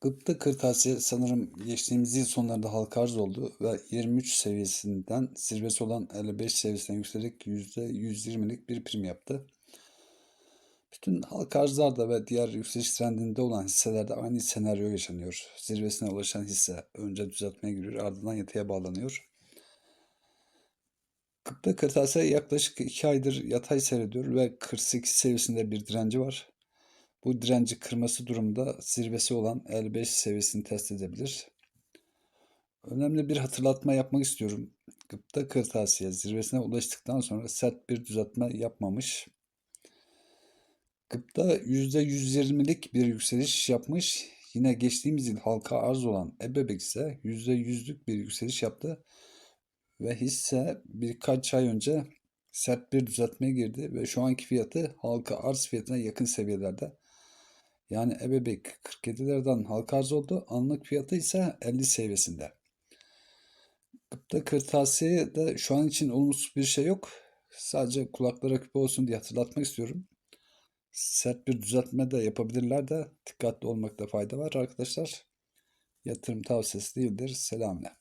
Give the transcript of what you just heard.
Gıpta Kırtasiye sanırım geçtiğimiz yıl sonlarında halka arz oldu ve 23 seviyesinden zirvesi olan 55 seviyesine yükselerek %120'lik bir prim yaptı. Bütün halka arzlarda ve diğer yükseliş trendinde olan hisselerde aynı senaryo yaşanıyor. Zirvesine ulaşan hisse önce düzeltmeye giriyor ardından yataya bağlanıyor. Gıpta Kırtasiye yaklaşık 2 aydır yatay seyrediyor ve 48 seviyesinde bir direnci var. Bu direnci kırması durumda zirvesi olan 55 seviyesini test edebilir. Önemli bir hatırlatma yapmak istiyorum. Gıpta Kırtasiye zirvesine ulaştıktan sonra sert bir düzeltme yapmamış. Gıpta %120'lik bir yükseliş yapmış. Yine geçtiğimiz yıl halka arz olan Ebebek ise %100'lük bir yükseliş yaptı. Ve hisse birkaç ay önce sert bir düzeltmeye girdi ve şu anki fiyatı halka arz fiyatına yakın seviyelerde. Yani Ebebek 47'lerden halka arz oldu. Anlık fiyatı ise 50 seviyesinde. Gıpta Kırtasiye de şu an için olumsuz bir şey yok. Sadece kulaklara küpe olsun diye hatırlatmak istiyorum. Sert bir düzeltme de yapabilirler de dikkatli olmakta fayda var arkadaşlar. Yatırım tavsiyesi değildir. Selamünaleyküm.